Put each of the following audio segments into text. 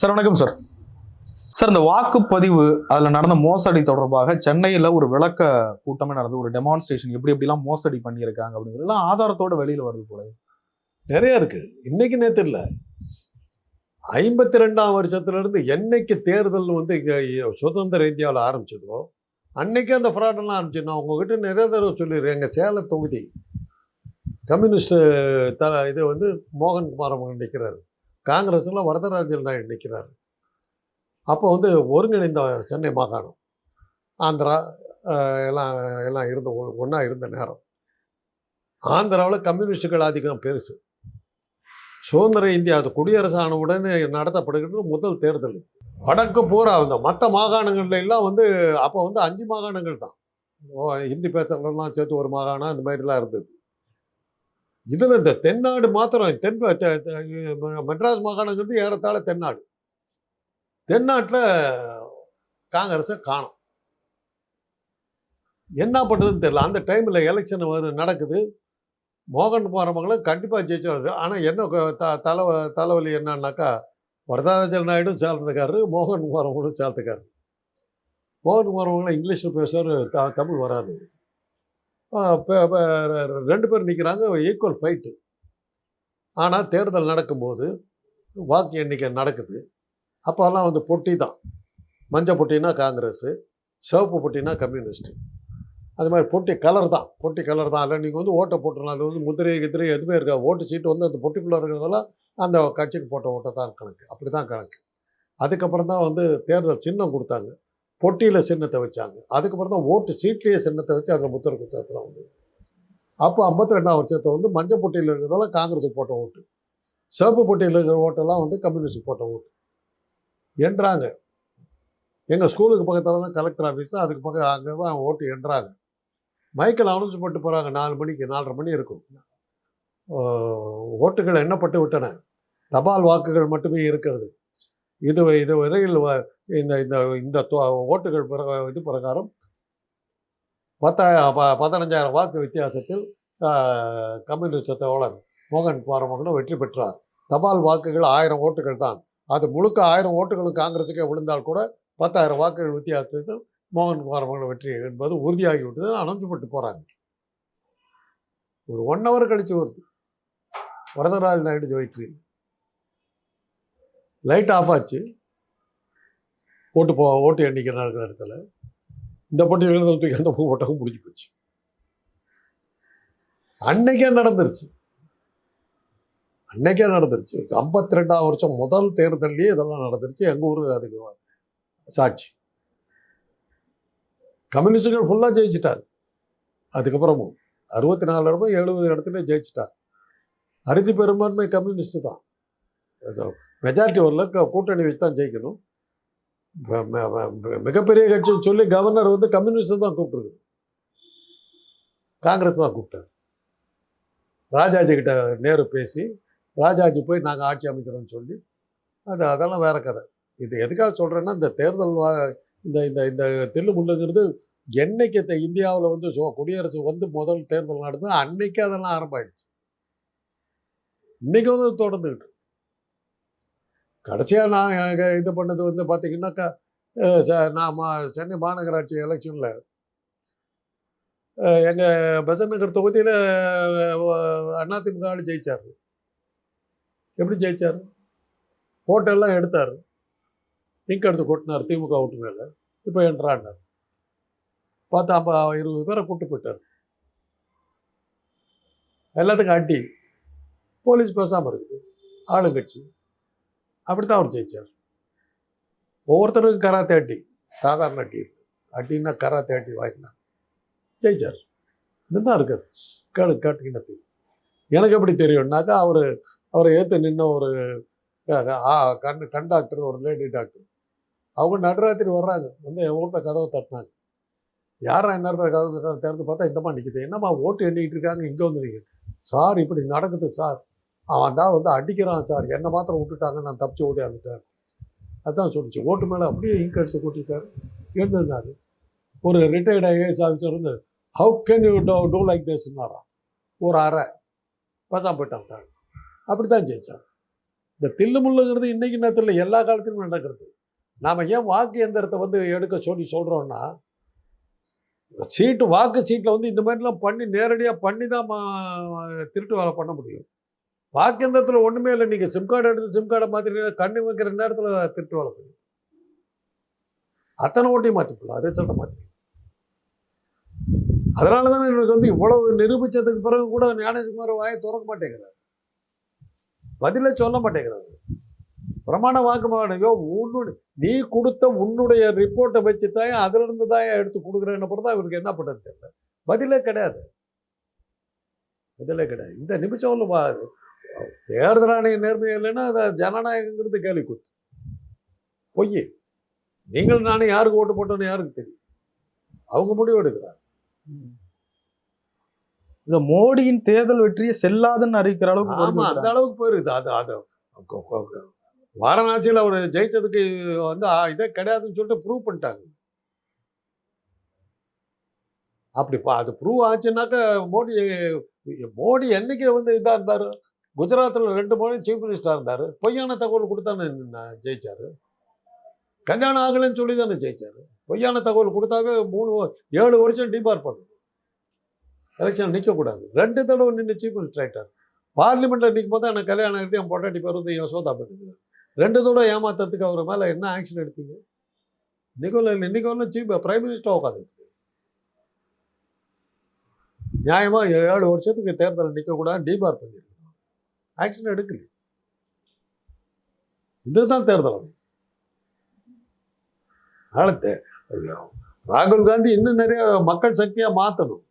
Sir வணக்கம் sir. Sir இந்த வாக்குப்பதிவு அதில் நடந்த மோசடி தொடர்பாக சென்னையில் ஒரு விளக்க கூட்டமே நடந்தது. ஒரு டெமான்ஸ்ட்ரேஷன் எப்படி எப்படிலாம் மோசடி பண்ணியிருக்காங்க அப்படிங்கிறதுலாம் ஆதாரத்தோட வெளியில் வருது போல. நிறைய இருக்கு. இன்னைக்கு நேற்று இல்லை. ஐம்பத்தி ரெண்டாம் வருஷத்துலேருந்து என்னைக்கு தேர்தல் வந்து சுதந்திர இந்தியாவில் ஆரம்பிச்சதோ அன்னைக்கு அந்த ஃப்ராடெல்லாம் ஆரம்பிச்சு நான் உங்ககிட்ட நிறைய தடவை சொல்லிடுறேன் எங்கள் சேலம் தொகுதி கம்யூனிஸ்ட் த இது வந்து மோகன்குமார் அவங்க நிற்கிறாரு காங்கிரஸில் வரதராஜன் நாயுடு நிற்கிறாரு அப்போ வந்து ஒருங்கிணைந்த சென்னை மாகாணம். ஆந்திரா எல்லாம் எல்லாம் இருந்த ஒன்றா இருந்த நேரம். ஆந்திராவில் கம்யூனிஸ்டுகள் அதிகம் பெருசு. சுதந்திர இந்தியா அது குடியரசு ஆன உடனே நடத்தப்படுகிறது முதல் தேர்தல் வடக்கு பூரா அந்த மற்ற மாகாணங்கள்ல எல்லாம் வந்து அப்போ வந்து அஞ்சு மாகாணங்கள் தான். ஓ, ஹிந்தி பேசுகிறதெல்லாம் சேர்த்து ஒரு மாகாணம் இந்த மாதிரிலாம் இருந்தது. இதில் இந்த தென்னாடு மாத்திரம் தென் மெட்ராஸ் மாகாணங்கிறது ஏறத்தாழ தென்னாடு. தென்னாட்டில் காங்கிரஸை காணும். என்ன பண்ணுறதுன்னு தெரியல. அந்த டைமில் எலெக்ஷன் வரும் நடக்குது. மோகன் குமாரமங்கலம் கண்டிப்பாக ஜெயிச்சு வருது ஆனால் என்ன த தலை தலைவலி என்னன்னாக்கா வரதராஜன் நாயுடும் சேர்ந்துக்காரு மோகன் குமாரமங்கலம் சேர்த்துக்காரு மோகன் குமாரமங்கலம் இங்கிலீஷில் பேசுவார் த தமிழ் வராது. ரெண்டு பேர் நிற்கிறாங்க ஈக்குவல் ஃபைட்டு ஆனால் தேர்தல் நடக்கும்போது வாக்கு எண்ணிக்கை நடக்குது. அப்போல்லாம் வந்து பொட்டி தான். மஞ்சள் பொட்டினா காங்கிரஸு சிவப்பு பொட்டினா கம்யூனிஸ்ட்டு அது மாதிரி பொட்டி கலர் தான். பொட்டி கலர் தான். இல்லை நீங்கள் வந்து ஓட்டை போட்டுடலாம் அது வந்து முதிரை கிதிரை எதுவுமே இருக்கா ஓட்டு சீட்டு வந்து அந்த பொட்டிக்குள்ளே இருக்கிறதெல்லாம் அந்த கட்சிக்கு போட்ட ஓட்டை தான் கணக்கு. அப்படி தான் கணக்கு. அதுக்கப்புறம் தான் வந்து தேர்தல் சின்னம் கொடுத்தாங்க. பொட்டியில் சின்னத்தை வச்சாங்க. அதுக்கப்புறம் தான் ஓட்டு சீட்லேயே சின்னத்தை வச்சு அதில் முத்திர குத்தத்தில் வந்து. அப்போ ஐம்பத்தி ரெண்டாம் வருஷத்தை வந்து மஞ்சள் பொட்டியில் இருக்கிறதெல்லாம் காங்கிரஸுக்கு போட்ட ஓட்டு. சிவப்பு பொட்டியில் இருக்கிற ஓட்டெல்லாம் வந்து கம்யூனிஸ்டுக்கு போட்ட ஓட்டு. என்றாங்க. எங்கள் ஸ்கூலுக்கு பக்கத்தில் தான் கலெக்டர் ஆஃபீஸ் அதுக்கு பக்கம் அங்கே தான் ஓட்டு என்றாங்க. மைக்கில் அனௌன்ஸ் போட்டு போகிறாங்க நாலு மணிக்கு நாலரை மணி இருக்கும். ஓட்டுகள் எண்ணப்பட்டு விட்டன. தபால் வாக்குகள் மட்டுமே இருக்கிறது. இது இது வரையில் இந்த இந்த இந்த தொ- ஓட்டுகள் பிற இது பிரகாரம் பத்தாயிரம் ப- பதினஞ்சாயிரம் வாக்கு வித்தியாசத்தில் கம்யூனிஸ்ட் தோழர் மோகன் குமாரமகனும் வெற்றி பெற்றார். தபால் வாக்குகள் ஆயிரம் ஓட்டுகள் தான். அது முழுக்க ஆயிரம் ஓட்டுகளும் காங்கிரஸுக்கே விழுந்தால் கூட பத்தாயிரம் வாக்குகள் வித்தியாசத்தில் மோகன் குமாரமங்கலம் வெற்றி என்பது உறுதியாகி விட்டது. போகிறாங்க ஒரு ஒன் ஹவர் கழித்து வருது. வரதராஜ நாயுடு வெற்றி லைட் ஆஃப் ஆச்சு. ஓட்டு போ ஓட்டு எண்ணிக்கை நடக்கிற இடத்துல இந்த போட்டியில் தூக்கி அந்த ஓட்டகம் முடிஞ்சு போச்சு. அன்னைக்கே நடந்துருச்சு. அன்னைக்கே நடந்துருச்சு. ஐம்பத்தி ரெண்டாவது வருஷம் முதல் தேர்தல்லையே இதெல்லாம் நடந்துருச்சு. எங்கள் ஊர் அதுக்கு சாட்சி. கம்யூனிஸ்டுகள் ஃபுல்லாக ஜெயிச்சிட்டார் அதுக்கப்புறமும் அறுபத்தி நாலு இடமும் எழுபது இடத்துல ஜெயிச்சிட்டார் அறுதி பெரும்பான்மை கம்யூனிஸ்ட் தான். மெஜாரிட்டி வரல க- கூட்டணி வச்சு தான் ஜெயிக்கணும். மிகப்பெரிய கட்சின்னு சொல்லி கவர்னர் வந்து கம்யூனிஸ்ட் தான் கூப்பிட்டுருக்கு காங்கிரஸ் தான் கூப்பிட்டார். ராஜாஜி கிட்ட நேரு பேசி ராஜாஜி போய் நாங்கள் ஆட்சி அமைக்கிறோம்னு சொல்லி அது அதெல்லாம் வேற கதை. இது எதுக்காக சொல்கிறேன்னா இந்த தேர்தல் இந்த இந்த இந்த தில்லு முள்ளுங்கிறது என்னைக்கு இந்த இந்தியாவில் வந்து சோ- குடியரசு வந்து முதல் தேர்தல் நடந்தது அன்னைக்கு அதெல்லாம் ஆரம்பமாயிடுச்சு. இன்னைக்கு வந்து தொடர்ந்துக்கிட்டு கடைசியாக நான் இது பண்ணது வந்து பார்த்தீங்கன்னாக்கா ச- நான் மா- சென்னை மாநகராட்சி எலெக்ஷனில் எங்கள் பெசன் நகர் தொகுதியில் அதிமுக ஆளு ஜெயிச்சார். எப்படி ஜெயிச்சார்? ஹோட்டல்லாம் எடுத்தார். இங்க் எடுத்து கொட்டினார் திமுக ஓட்டு மேலே. இப்போ என்றான்னார் பார்த்தா ஐம்பது இருபது பேரை கூப்பிட்டு போயிட்டார். எல்லாத்துக்கும் அடி. போலீஸ் பேசாமல் இருக்குது ஆளுங்கட்சி. அப்படித்தான் அவர் ஜெயிச்சார். ஒவ்வொருத்தருக்கும் கராத்தே அடி சாதாரண அட்டி இருக்கு. அட்டின்னா கராத்தே அடி வாங்கினா ஜெயிச்சார். இதுதான் இருக்கார் கேளு கேட்டுக்கிட்ட தெரியும் எனக்கு எப்படி தெரியும்னாக்கா அவர் அவரை ஏற்று நின்ன ஒரு ஆ, கண் கண் டாக்டர் ஒரு லேடி டாக்டர் அவங்க நடுராத்திரி வர்றாங்க. வந்து என் வீட்டில் கதவை தட்டினாங்க. யாரா நேரத்தில் கதவு தட்டுறாங்க திறந்து பார்த்தா இந்தமா நிற்கிது என்னம்மா ஓட்டு எண்ணிக்கிட்டு இருக்காங்க? இங்கே வந்து நீங்கள் சார் இப்படி நடக்குது சார். அவன் தான் வந்து அடிக்கிறான் சார் என்னை மாத்திரம் விட்டுட்டாங்க நான் தப்பிச்சு ஓடி வந்துட்டேன் சொல்லிச்சு. ஓட்டு மேலே அப்படியே இங்க் எடுத்து கொட்டிட்டாரு. எழுந்திருந்தாரு. ஒரு ரிட்டையர்ட் ஐஏஎஸ் ஆஃபீஸர் வந்து how can you do to like திஸ்னாராம் ஒரு அரை பசாம போயிட்டான் தான் அப்படி தான் ஜெயிச்சான். இந்த தில்லுமுள்ளுங்கிறது இன்னைக்கு நேரத்தில் எல்லா காலத்திலும் நடக்கிறது. நாம் ஏன் வாக்கு எந்திரத்தை வந்து எடுக்க சொல்லி சொல்கிறோன்னா சீட்டு வாக்கு சீட்டில் வந்து இந்த மாதிரிலாம் பண்ணி நேரடியாக பண்ணி தான் மா- திருட்டு வேலை பண்ண முடியும். வாக்கு ஒன்றுமே இல்லை. நீங்கள் சிம் கார்டு எடுத்து சிம் கார்டை மாற்றி கண்ணு வைக்கிற நேரத்தில் திருட்டு வேலை பண்ணி அத்தனை ஓட்டையும் மாற்றிக்கலாம் ரிசல்ட்டை மாற்றி அதனால தான் எனக்கு வந்து இவ்வளவு நிரூபிச்சதுக்கு பிறகு கூட ஞானேஷ்குமார் வாயை திறக்க மாட்டேங்கிறார். பதிலே சொல்ல மாட்டேங்கிறாரு. பிரமாண வாக்குமூலம் ஐயோ உன்னு நீ கொடுத்த உன்னுடைய ரிப்போர்ட்டை வச்சு தான் அதிலிருந்து தான் எடுத்து கொடுக்குறேன்னு பிறகு தான் இவருக்கு என்ன பண்ணுறது தெரியல. பதிலே கிடையாது. பதிலே கிடையாது. இந்த நிமிஷம் ஒன்று தேர்தல் ஆணைய நேர்மை இல்லைன்னா அதை ஜனநாயகங்கிறது கேள்வி குத்து. பொய் நீங்கள் நானே யாருக்கு ஓட்டு போட்டோன்னு யாருக்கு தெரியும்? அவங்க முடிவு எடுக்கிறாங்க. இந்த மோடியின் தேர்தல் வெற்றியை செல்லாதுன்னு அறிவிக்கிற அளவுக்கு ஆமா கொண்டு அந்த. அளவுக்கு போயிருது அது அது வாரணாசியில் அவர் ஜெயிச்சதுக்கு வந்து இதே கிடையாதுன்னு சொல்லிட்டு ப்ரூவ் பண்ணிட்டாங்க. அப்படி அது ப்ரூவ் ஆச்சுன்னாக்கா மோடி மோடி என்னைக்கு வந்து இதாக இருந்தார்? குஜராத்தில் ரெண்டு முறை சீஃப் மினிஸ்டராக இருந்தார். பொய்யான தகவல் கொடுத்தானே ந- கல்யாணம் ஆகலைன்னு சொல்லி தானே ஜெயிச்சாரு. பொய்யான தகவல் கொடுத்தாவே மூணு ஏழு வருஷம் டிபார் பண்ணணும். எலெக்ஷன் நிற்கக்கூடாது ரெண்டு தடவை நின்று சீஃப் மினிஸ்டர் ஆகிட்டார் பார்லிமெண்ட்டில் நிற்கும் போது எனக்கு கல்யாணம் எடுத்து என் பொட்டாட்டி பேர் வந்து யசோதா பண்ணுது ரெண்டு தடவை ஏமாத்தத்துக்கு அவர் மேலே என்ன ஆக்ஷன் எடுத்தீங்க? நிக்கோல இல்லை இன்னைக்கு ஒன்றும் சீஃப் பிரைம் மினிஸ்டர் உட்காந்து நியாயமாக ஏழு வருஷத்துக்கு தேர்தல் நிற்கக்கூடாது டிபார் பண்ணிருக்கணும் ஆக்ஷன் எடுக்கல. இதுதான் தேர்தல் அதனால ராகுல் காந்தி இன்னும் நிறைய மக்கள் சக்தியா மாத்தணும்.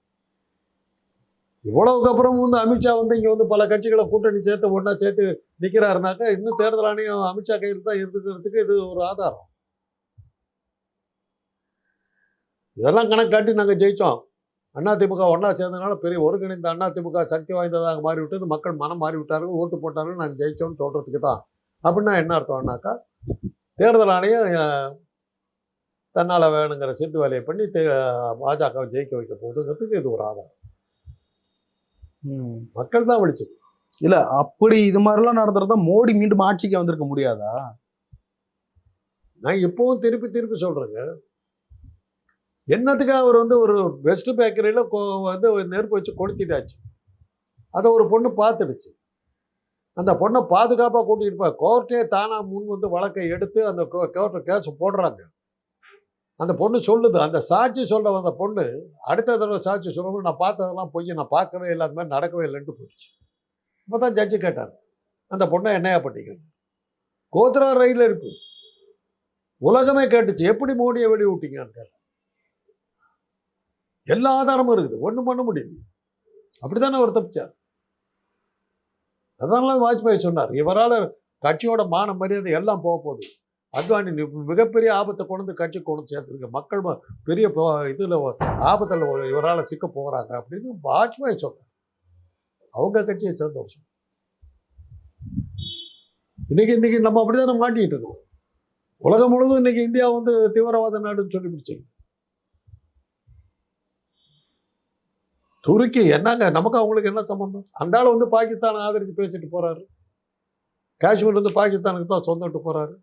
இவ்வளவுக்கு அப்புறம் வந்து அமித்ஷா வந்து இங்க வந்து பல கட்சிகளை கூட்டணி சேர்த்து ஒன்னா சேர்த்து நிக்கிறாருனாக்கா இன்னும் தேர்தல் ஆணையம் அமித்ஷா கையில் தான் இருக்கிறதுக்கு இது ஒரு ஆதாரம். இதெல்லாம் கணக்கு காட்டி நாங்கள் ஜெயித்தோம் அதிமுக ஒன்றா சேர்ந்ததுனால பெரிய ஒருங்கிணைந்த அதிமுக சக்தி வாய்ந்ததாக மாறி விட்டது மக்கள் மனம் மாறி விட்டார்கள் ஓட்டு போட்டார்கள். நாங்கள் ஜெயிச்சோம்னு சொல்றதுக்கு தான். அப்படின்னா என்ன அர்த்தம்னாக்கா தேர்தல் ஆணையம் தன்னால் வேணுங்கிற சித்து வேலையை பண்ணி தே- பாஜகவை ஜெயிக்க வைக்க போகுதுங்கிறதுக்கு இது ஒரு ஆதாரம். மக்கள் தான் விழிச்சு. இல்ல அப்படி இது மாதிரிலாம் நடந்துறதா மோடி மீண்டும் ஆட்சிக்கு வந்திருக்க முடியாதா? நான் இப்போவும் திருப்பி திருப்பி சொல்றேங்க. என்னத்துக்கு அவர் வந்து ஒரு பெஸ்ட் பேக்கரியில் வந்து நெருப்பு வச்சு கொளுத்திட்டாச்சு. அதை ஒரு பொண்ணு பார்த்துடுச்சு. அந்த பொண்ணை பாதுகாப்பாக கூட்டிகிட்டு போய் கோர்ட்டே தானாக முன் வந்து வழக்கை எடுத்து அந்த கோர்ட்டை கேஸ் போடுறாங்க. அந்த பொண்ணு சொல்லுது அந்த சாட்சி சொல்ல வந்த பொண்ணு அடுத்த தடவை சாட்சி சொல்லும்போது நான் பார்த்ததெல்லாம் பொய் நான் பார்க்கவே இல்லை அது மாதிரி நடக்கவே இல்லைன்ட்டு போயிடுச்சு. இப்போ தான் ஜட்ஜி கேட்டார். அந்த பொண்ணை என்னையா பண்ணிக்க கோத்ரா ரயில் இருக்குது உலகமே கேட்டுச்சு. எப்படி மோடியை வெளிய விட்டீங்கன்னு கேட்டார் எல்லா ஆதாரமும் இருக்குது. ஒன்றும் பண்ண முடியல. அப்படித்தானே அவர் தப்பிச்சார்? அதனால வாஜ்பாய் சொன்னார். இவரால் கட்சியோட மான மரியாதை எல்லாம் போக போகுது. அத்வானி மிகப்பெரிய ஆபத்தை கொண்டு வந்து கட்சி கொண்டு சேர்த்துருக்கு. மக்கள் பெரிய இதில் இதுல ஆபத்தில் இவரால் சிக்க போகிறாங்க அப்படின்னு வாஜ்பாய் சொன்னார். அவங்க கட்சியை சந்தோஷம் இன்னைக்கு இன்னைக்கு நம்ம அப்படிதானே மாட்டிக்கிட்டு இருக்கோம். உலகம் முழுவதும் இன்னைக்கு இந்தியா வந்து தீவிரவாத நாடுன்னு சொல்லி பிடிச்சிருக்கு. துருக்கி என்னங்க? நமக்கு அவங்களுக்கு என்ன சம்மந்தம் அந்த ஆள் வந்து பாகிஸ்தான் ஆதரித்து பேசிட்டு போகிறாரு காஷ்மீர் வந்து பாகிஸ்தானுக்கு தான் சொந்தட்டு போகிறாரு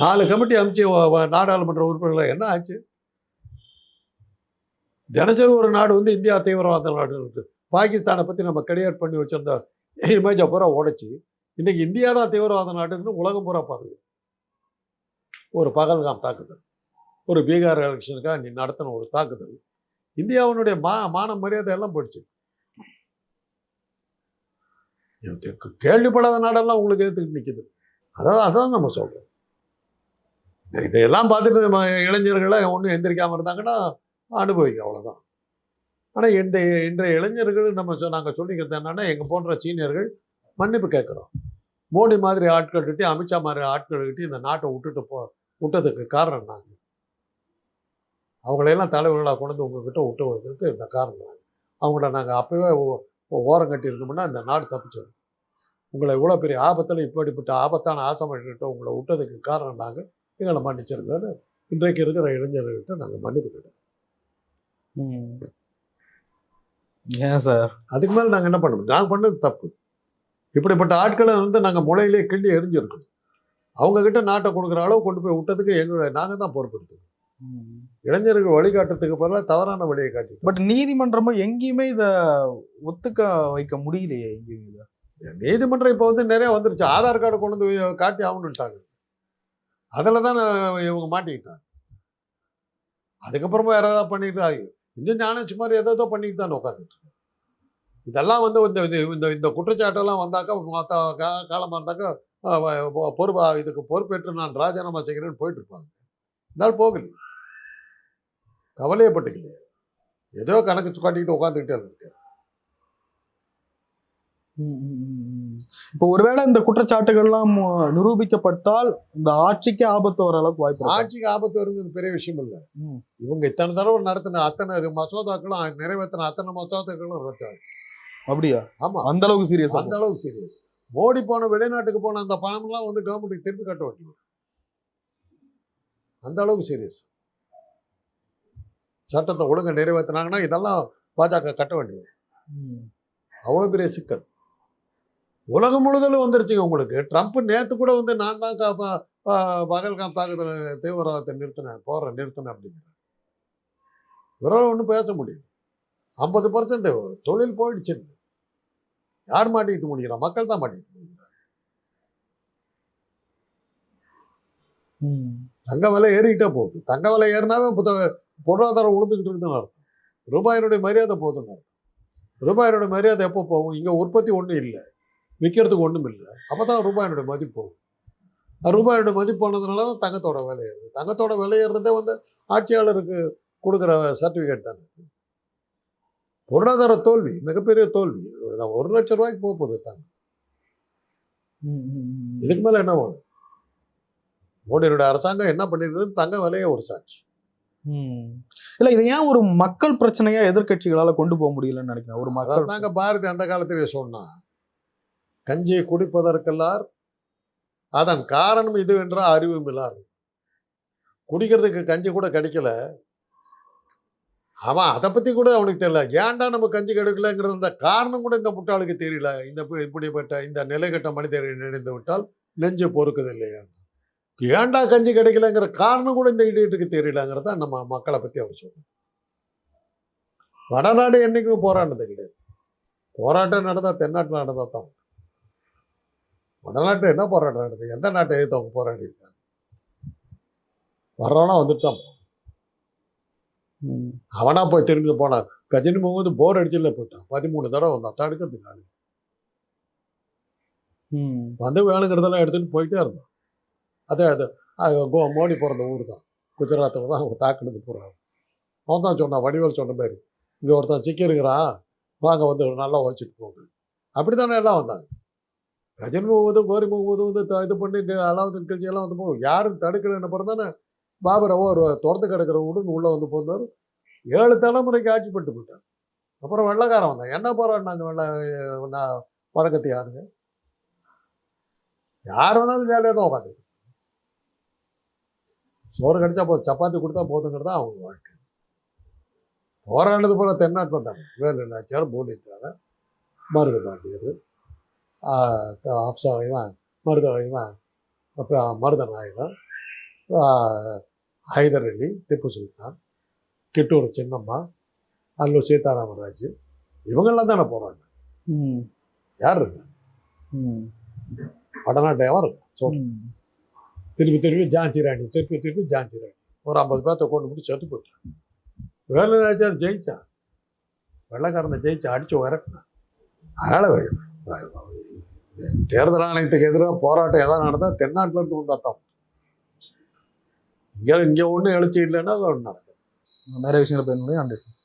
நாலு கமிட்டி அமைச்சு வ- நாடாளுமன்ற உறுப்பினர்களை என்ன ஆச்சு? தினசரி ஒரு நாடு வந்து இந்தியா தீவிரவாத நாடு இருக்குது பாகிஸ்தானை பற்றி நம்ம கிரியேட் பண்ணி வச்சுருந்த இமேஜை பூரா உடைச்சி. இன்றைக்கி இந்தியா தான் தீவிரவாத நாடுன்னு உலகம் பூரா பாருங்க ஒரு பகல்காம் தாக்குதல். ஒரு பீகார் எலெக்ஷனுக்காக நீ நடத்தின ஒரு தாக்குதல். இந்தியாவினுடைய மா மான மரியாதை எல்லாம் போயிடுச்சு. கேள்விப்படாத நாடெல்லாம் உங்களுக்கு எடுத்துக்கிட்டு நிற்கிது அதான் அதான் நம்ம சொல்கிறோம் இதையெல்லாம் பார்த்துட்டு நம்ம இளைஞர்களை ஒன்றும் எந்திரிக்காமல் இருந்தாங்கன்னா அனுபவிக்க அவ்வளோதான் ஆனால் இந்த இன்றைய இளைஞர்கள் நம்ம சொ நாங்கள் சொல்லிக்கிறது என்னென்னா எங்கள் போன்ற சீனியர்கள் மன்னிப்பு கேட்குறோம். மோடி மாதிரி ஆட்கள்கிட்டயும் அமித்ஷா மாதிரி ஆட்கள்கிட்டயும் இந்த நாட்டை விட்டுட்டு போ விட்டதுக்கு காரணம் நாங்கள் அவங்களையெல்லாம் தலைவர்களாக கொண்டு வந்து உங்ககிட்ட விட்டு வந்ததுக்கு இந்த காரணம் அவங்கள நாங்கள் அப்போவே ஓரம் கட்டி இருந்தோம்னா இந்த நாடு தப்பிச்சோம் உங்களை இவ்வளோ பெரிய ஆபத்தில் இப்படிப்பட்ட ஆபத்தான ஆசைப்பட்டு உங்களை விட்டதுக்கு காரணம் நாங்கள் எங்களை மன்னிச்சிருங்கன்னு இன்றைக்கு இருக்கிற இளைஞர்கள்கிட்ட நாங்கள் மன்னிப்பு கேட்டோம். ஏன் சார்? அதுக்கு மேலே நாங்கள் என்ன பண்ண முடியும்? நாங்கள் பண்ணது தப்பு. இப்படிப்பட்ட ஆட்களை வந்து நாங்கள் முளையிலே கிள்ளி எரிஞ்சிருக்கணும் அவங்க கிட்ட நாட்டை கொடுக்குற அளவு கொண்டு போய் விட்டதுக்கு எங்களுடைய நாங்கள் தான் பொறுப்பெடுத்துக்கணும். இளைஞர்கள் வழிகாட்டுறதுக்கு பதிலாக தவறான வழியை காட்டி பட் நீதிமன்றமும் எங்கேயுமே இத ஒத்துக்க வைக்க முடியலையே எங்கேயும் இத. நீதிமன்றம் இப்போ வந்து நிறைய வந்துருச்சு. ஆதார் கார்டு கொண்டு வந்து காட்டி ஆகணுன்ட்டாங்க அதில் தான் இவங்க மாட்டிக்கிட்டாங்க. அதுக்கப்புறமா வேற ஏதாவது பண்ணிட்டு இன்னும் ஞானச்சு மாதிரி ஏதோ பண்ணிட்டு தான் உட்காந்துட்டு இதெல்லாம் வந்து இந்த இந்த- இந்த குற்றச்சாட்டெல்லாம் வந்தாக்கா மற்ற காலமாக இருந்தாக்கா பொறுப்பா இதுக்கு பொறுப்பேற்று நான் ராஜினாமா செய்கிறேன்னு போயிட்டு இருப்பாங்க. இருந்தாலும் போகல. கவலையே பட்டுக்கலையே ஏதோ கணக்கு காட்டிக்கிட்டு உட்காந்துக்கிட்டே இருக்கு இப்போ ஒருவேளை இந்த குற்றச்சாட்டுகள்லாம் நிரூபிக்கப்பட்டால் இந்த ஆட்சிக்கு ஆபத்து வர அளவுக்கு வாய்ப்பு? ஆட்சிக்கு ஆபத்து வருங்கிறது பெரிய விஷயம் இல்லை. இவங்க இத்தனை தடவை நடத்தின அத்தனை இது மசோதாக்களும் நிறைவேற்றின அத்தனை மசோதாக்களும் ரத்து ஆகும். அப்படியா? ஆமா. அந்த அளவுக்கு சீரியஸ் அந்த அளவுக்கு சீரியஸ் மோடி போன வெளிநாட்டுக்கு போன அந்த பணம்லாம் வந்து கவர்மெண்ட்டுக்கு திருப்பி கட்ட வேண்டியது அந்த அளவுக்கு சீரியஸ் சட்டத்தை ஒழுங்கா நிறைவேற்றினாங்கன்னா இதெல்லாம் பாஜக கட்ட வேண்டியது. அவ்வளோ பெரிய சிக்கல். உலகம் முழுதலும் வந்துருச்சுங்க உங்களுக்கு. ட்ரம்ப் நேற்று கூட வந்து நான் தான் பகல்காம் தாக்குதல் தீவிரவாதத்தை நிறுத்தினேன் போற நிறுத்தினேன் அப்படிங்கிறார். இவரால் ஒன்றும் பேச முடியும் ஐம்பது பர்சன்ட் தொழில் போயிடுச்சு. யார் மாட்டிக்கிட்டு முடிக்கிறா மக்கள் தான் மாட்டிக்கிட்டு முடிக்கிறாங்க தங்க விலை ஏறிக்கிட்டே போகுது. தங்க விலை ஏறினாவே புத்த- பொருளாதாரம் உழுந்துக்கிட்டு இருக்குதுன்னு அர்த்தம். ரூபாயினுடைய மரியாதை போகுதுன்னு அர்த்தம். ரூபாயினுடைய மரியாதை எப்போ போகும்? இங்கே உற்பத்தி ஒன்றும் இல்லை. விற்கிறதுக்கு ஒன்றும் இல்லை. அப்போ தான் ரூபாயினுடைய மதிப்பு போகும். ரூபாயினுடைய மதிப்பு போனதுனால தான் தங்கத்தோட விலை ஏறுது. தங்கத்தோட விலை ஏறுறதே வந்து ஆட்சியாளருக்கு கொடுக்குற சர்டிஃபிகேட் தானே. பொருளாதார தோல்வி மிகப்பெரிய தோல்வி. ஒரு- ஒரு லட்சம் ரூபாய்க்கு போக போகுது தங்கம். இதுக்கு மேலே என்ன வேணும்? மோடியோட அரசாங்கம் என்ன பண்ணிருக்குது? தங்க விலையே ஒரு சாட்சி. இல்ல இது ஏன் ஒரு மக்கள் பிரச்சனையா எதிர்க்கட்சிகளால கொண்டு போக முடியலன்னு நினைக்கிறேன் ஒரு மக்கள் தாங்க பாரதி அந்த காலத்திலே சொன்னா கஞ்சியை குடிப்பதற்கெல்லார் அதன் காரணம் இது என்ற அறிவும் இல்லார் குடிக்கிறதுக்கு கஞ்சி கூட கிடைக்கல. அவன் அதை பத்தி கூட அவனுக்கு தெரியல. ஏன்டா நம்ம கஞ்சி கிடைக்கலங்கிறது அந்த காரணம் கூட இந்த முட்டாளுக்கு தெரியல. இந்த இப்படி- இப்படிப்பட்ட இந்த நிலைகட்ட மனிதரை நினைந்து விட்டால் நெஞ்சு பொறுக்குது இல்லையா? ஏன்டா கஞ்சி கிடைக்கலங்கிற காரணம் கூட இந்த இடியட்டுக்கு தெரியலங்கிறத நம்ம மக்களை பத்தி அவர் சொல்றார் வடநாடு என்னைக்கும் போராடினது கிடையாது போராட்டம் நடந்தா தென்னாட்டில் நடந்தா தான் உண்டு. வடநாட்டில் என்ன போராட்டம் நடந்தது எந்த நாட்டை எதிர்த்து அவங்க போராடி இருக்காங்க வர்றவனா வந்துட்டு தான் போவான். ம். அவனா போய் திரும்பி போனான் கஜினி முகமது போர் அடிச்சுல போயிட்டான் பதிமூணு தடவை வந்தான் தடுக்கிறதுக்கு ஆளு. வந்து வேணுங்கிறதெல்லாம் எடுத்துட்டு போயிட்டே இருந்தான் அதே அது கோ- மோடி பிறந்த ஊர் தான் குஜராத்தில் தான் அவங்க தாக்குனது போகிறாங்க அவன் தான் சொன்னான் வடிவேல் சொன்ன மாதிரி. இங்கே ஒருத்தன் சிக்கிருக்கிறான் வாங்க வந்து நல்லா வச்சுட்டு போங்க. அப்படி தானே எல்லாம் வந்தாங்க. கஜன் முகமது கோரி முகமது வந்து இது பண்ணி இங்கே அலாவுதீன் கட்சி எல்லாம் வந்து போகும். யாரும் தடுக்கலைன்னு பிறந்தானே தானே பாபரவோ ஒரு திறந்து கிடக்கிற உடன் உள்ளே வந்து போந்தார். ஏழு தலைமுறைக்கு ஆட்சி பட்டு போயிட்டான் அப்புறம் வெள்ளைக்காரன் வந்தான். என்ன போறான்னாங்க வெள்ளை நான் வழக்கத்து யாருங்க? யார் வந்தாலும் ஜாலியாக தான் உட்காந்து சோறு கிடைச்சா போதும். சப்பாத்தி கொடுத்தா போதுங்கிறது தான் அவங்க வாழ்க்கை. போராடினது போல தென்னாட்டில் வந்தாங்க. வேலு நாச்சியார் போலிட்டாங்க மருது பாண்டியர் அப்சா இவன் மருத இவன் அப்போ மருத நாயகன் ஹைதர் அலி திப்பு சுல்தான் கிட்டூர் சின்னம்மா அல்லூர் சீதாராமராஜ் இவங்கெல்லாம் தானே போராடினாங்க. ம். யார் இருக்கா ம். வடநாட்டையவன் இருக்கா சொல் ம். திருப்பி திருப்பி ஜான்சி ராணி திருப்பி திருப்பி ஜான்சி ராணி. ஒரு ஐம்பது பேர்த்த கொண்டு போட்டு செத்து போயிட்டான் வேலுநாச்சியார் ஜெயிச்சான். வெள்ளக்காரனை ஜெயிச்சு அடிச்சு இறக்குனான் அதனால் தேர்தல் ஆணையத்துக்கு எதிராக போராட்டம் எதாவது நடந்தால் தென்னாட்டுல இருந்து வந்தா தான் இங்கே இங்கே ஒன்றும் எழுச்சி இல்லைன்னா ஒன்று நடக்குது. நிறைய விஷயங்களை பேச முடியும் நன்றி சார்.